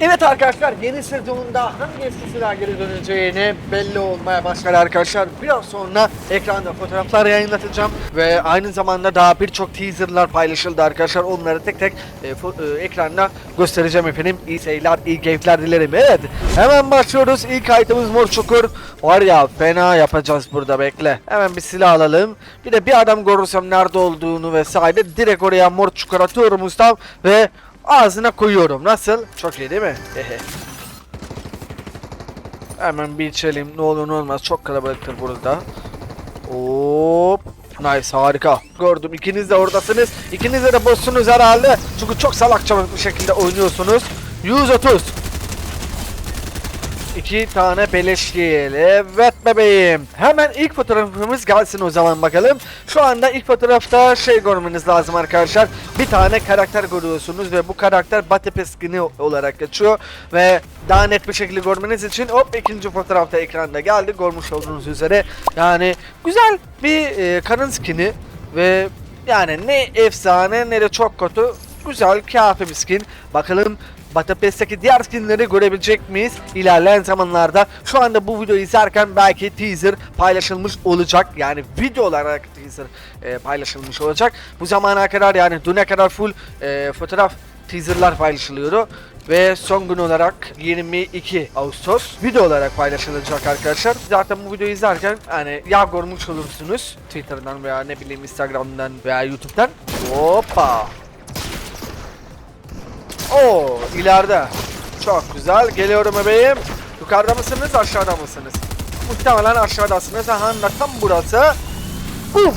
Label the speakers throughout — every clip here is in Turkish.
Speaker 1: Evet arkadaşlar yeni sezonunda hangi eskisiler geri döneceğini belli olmaya başladı arkadaşlar. Biraz sonra ekranda fotoğraflar yayınlatacağım ve aynı zamanda daha birçok teaserlar paylaşıldı arkadaşlar. Onları tek tek e, e, ekranda göstereceğim efendim. İyi seyirler, iyi keyifler dilerim. Evet hemen başlıyoruz. İlk itemimiz mor çukur. Var ya fena yapacağız burada bekle. Hemen bir silah alalım. Bir de bir adam görürsem nerede olduğunu vesaire direkt oraya mor çukur atıyorum ustam ve Ağzına koyuyorum. Nasıl? Çok iyi değil mi? Hehe. Hemen bir içelim. Ne olur ne olmaz. Çok kalabalıktır burada. Hop. Nice harika. Gördüm. İkiniz de oradasınız. İkiniz de, de herhalde. Çünkü çok salakça bir şekilde oynuyorsunuz. 130. İki tane beleşkiyeli. Evet bebeğim. Hemen ilk fotoğrafımız gelsin o zaman bakalım. Şu anda ilk fotoğrafta şey görmeniz lazım arkadaşlar. Bir tane karakter görüyorsunuz ve bu karakter Batepe skin'i olarak geçiyor. Ve daha net bir şekilde görmeniz için hop ikinci fotoğrafta ekranda geldi. Görmüş olduğunuz üzere. Yani güzel bir e, karın skin'i ve yani ne efsane ne de çok kötü. Güzel, kafi bir skin. Bakalım Batapest'teki diğer skinleri görebilecek miyiz ilerleyen zamanlarda? Şu anda bu videoyu izlerken belki teaser paylaşılmış olacak. Yani video olarak teaser e, paylaşılmış olacak. Bu zamana kadar yani düne kadar full e, fotoğraf teaserlar paylaşılıyordu. Ve son gün olarak 22 Ağustos video olarak paylaşılacak arkadaşlar. Zaten bu videoyu izlerken hani ya görmüş olursunuz Twitter'dan veya ne bileyim Instagram'dan veya YouTube'dan. Hoppa. Oo ileride. Çok güzel. Geliyorum bebeğim. Yukarıda mısınız aşağıda mısınız? Muhtemelen aşağıdasınız. Aha tam burası. Uf.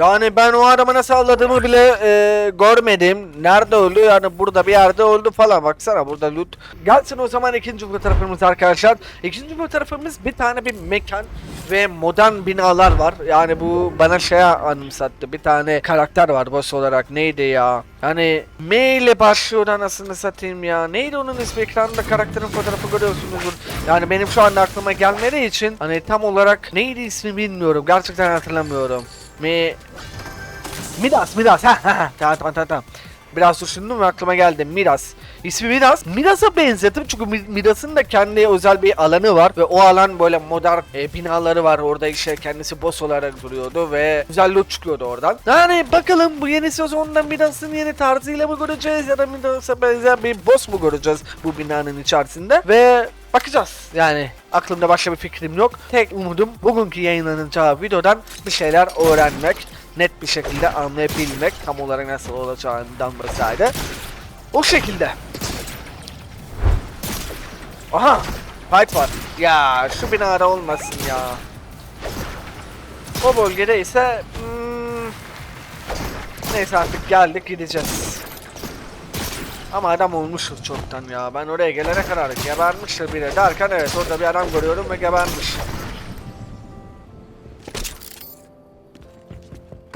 Speaker 1: Yani ben o adamı nasıl avladığımı bile e, görmedim. Nerede öldü? Yani burada bir yerde öldü falan. Baksana burada loot. Gelsin o zaman ikinci fotoğrafımız arkadaşlar. İkinci fotoğrafımız bir tane bir mekan ve modern binalar var. Yani bu bana şey anımsattı. Bir tane karakter var boss olarak. Neydi ya? Yani M ile başlıyor anasını satayım ya. Neydi onun ismi? Ekranda karakterin fotoğrafı görüyorsunuzdur. Yani benim şu anda aklıma gelmediği için hani tam olarak neydi ismi bilmiyorum. Gerçekten hatırlamıyorum. Mi... Midas, Midas. Ha ha. Tamam tamam tamam. tamam. Biraz düşündüm ve aklıma geldi. Midas. İsmi Midas. Midas'a benzettim çünkü Mi- Midas'ın da kendi özel bir alanı var ve o alan böyle modern e, binaları var. Orada işte kendisi boss olarak duruyordu ve güzel loot çıkıyordu oradan. Yani bakalım bu yeni sezonda Midas'ın yeni tarzıyla mı göreceğiz ya da Midas'a benzer bir boss mu göreceğiz bu binanın içerisinde ve Bakacağız. Yani aklımda başka bir fikrim yok. Tek umudum bugünkü yayınlanacağı videodan bir şeyler öğrenmek. Net bir şekilde anlayabilmek. Tam olarak nasıl olacağından vesaire. O şekilde. Aha! Fight var. Ya şu binada olmasın ya. O bölgede ise... hmm, neyse artık geldik gideceğiz. Ama adam olmuştur çoktan ya. Ben oraya gelene kadar gebermiştir biri derken evet orada bir adam görüyorum ve gebermiş.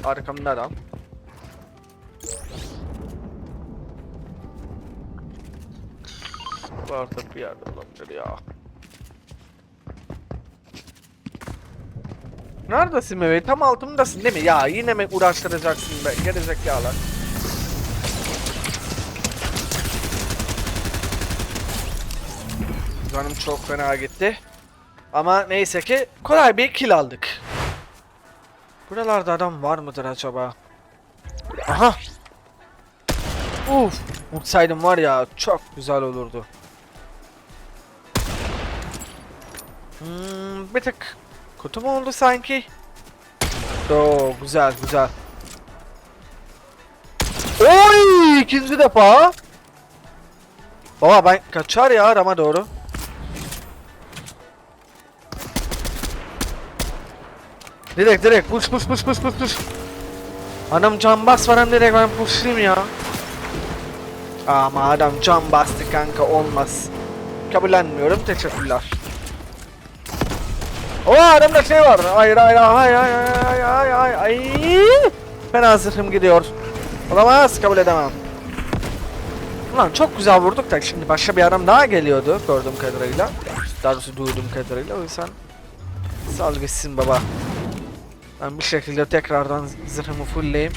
Speaker 1: Arkamda adam. Bu artık bir yerde olabilir ya. Neredesin bebeğim? Tam altımdasın değil mi? Ya yine mi uğraştıracaksın be? Gerizekalı. Canım çok fena gitti. Ama neyse ki kolay bir kill aldık. Buralarda adam var mıdır acaba? Aha! Uf! Vursaydım var ya çok güzel olurdu. Hmm, bir tık kötü mü oldu sanki? Oo güzel güzel. Oy! ikinci defa. Baba ben kaçar ya Rama doğru. Direkt direkt push push push push push push. Adam can bas falan direkt ben pushlayayım ya. Ama adam can bastı kanka olmaz. Kabullenmiyorum teşekkürler. O adamda şey var. Hayır hayır hayır hayır hayır hayır hayır hayır. Fena zırhım gidiyor. Olamaz kabul edemem. Ulan çok güzel vurduk da şimdi başka bir adam daha geliyordu gördüğüm kadarıyla. Daha doğrusu duyduğum kadarıyla o yüzden sal gitsin baba. Ben bir şekilde tekrardan zırhımı fullleyeyim.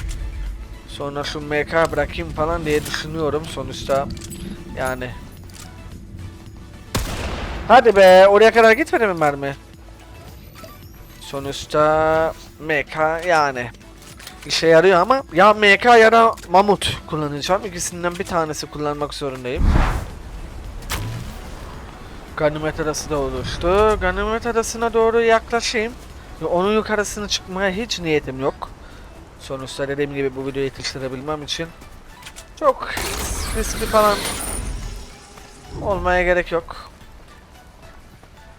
Speaker 1: Sonra şu MK bırakayım falan diye düşünüyorum sonuçta. Yani. Hadi be oraya kadar gitmedi mi mermi? Sonuçta MK yani. işe yarıyor ama ya MK ya da Mamut kullanacağım. İkisinden bir tanesi kullanmak zorundayım. Ganimet arası da oluştu. Ganimet arasına doğru yaklaşayım. Onun yukarısına çıkmaya hiç niyetim yok. Sonuçta dediğim gibi bu videoyu yetiştirebilmem için çok riskli falan olmaya gerek yok.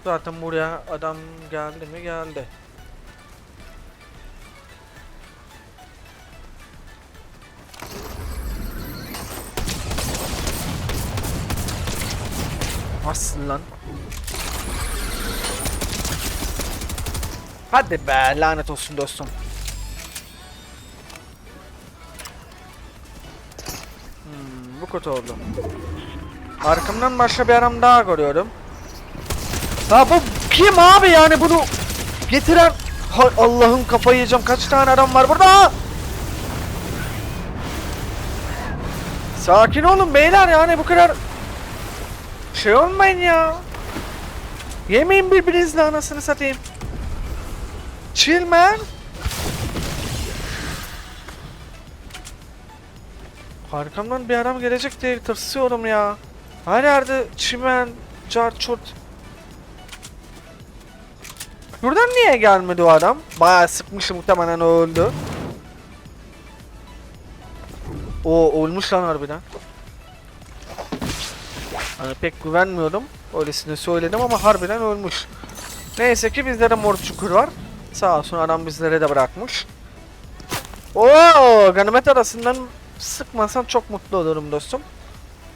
Speaker 1: Zaten buraya adam geldi mi geldi. Nasıl lan? Hadi be lanet olsun dostum. Hmm, bu kötü oldu. Arkamdan başka bir adam daha görüyorum. Ha bu kim abi yani bunu getiren Allah'ım kafayı yiyeceğim kaç tane adam var burada Sakin olun beyler yani bu kadar Şey olmayın ya Yemeyin birbirinizle anasını satayım Chill man Arkamdan bir adam gelecek diye tırsıyorum ya Her yerde çimen, cart çurt Buradan niye gelmedi o adam? Bayağı sıkmıştı muhtemelen öldü. O ölmüş lan harbiden. Hani pek güvenmiyordum. Öylesine söyledim ama harbiden ölmüş. Neyse ki bizde de mor çukur var. Sağ olsun adam bizlere de bırakmış. Oo, ganimet arasından sıkmasan çok mutlu olurum dostum.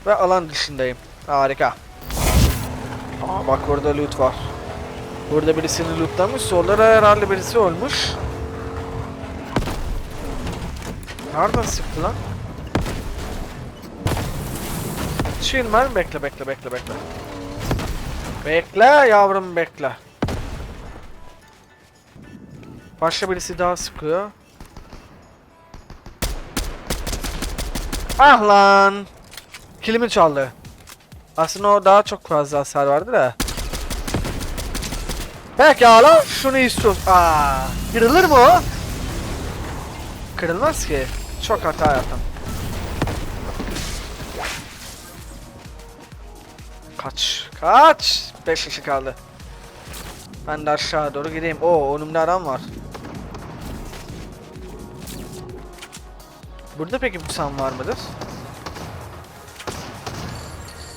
Speaker 1: Ve alan dışındayım. Harika. Aa, bak orada loot var. Burada birisini lootlamış. Solda da herhalde birisi ölmüş. Nereden sıktı lan? Çilmen bekle bekle bekle bekle. Bekle yavrum bekle. Başka birisi daha sıkıyor. Ah lan. Kilimi çaldı. Aslında o daha çok fazla hasar vardı da. Pekala şunu istiyoruz. Aa, kırılır mı o? Kırılmaz ki. Çok hata yaptım. Kaç. Kaç. 5 kişi kaldı. Ben de aşağı doğru gideyim. Oo önümde adam var. Burada peki bu san var mıdır?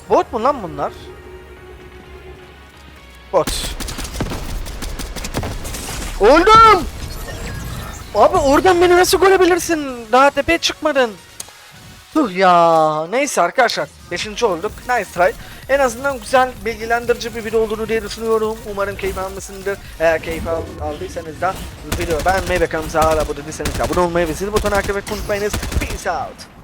Speaker 1: Bot mu lan bunlar? Bot. Öldüm! Abi oradan beni nasıl görebilirsin? Daha tepeye çıkmadın. Tuh ya. Neyse arkadaşlar. Beşinci olduk. Nice try. En azından güzel bilgilendirici bir video olduğunu diye düşünüyorum. Umarım keyif almışsındır. Eğer keyif al aldıysanız da video beğenmeyi ve kanalımıza hala abone değilseniz abone olmayı ve zil butonu aktif etmeyi unutmayınız. Peace out.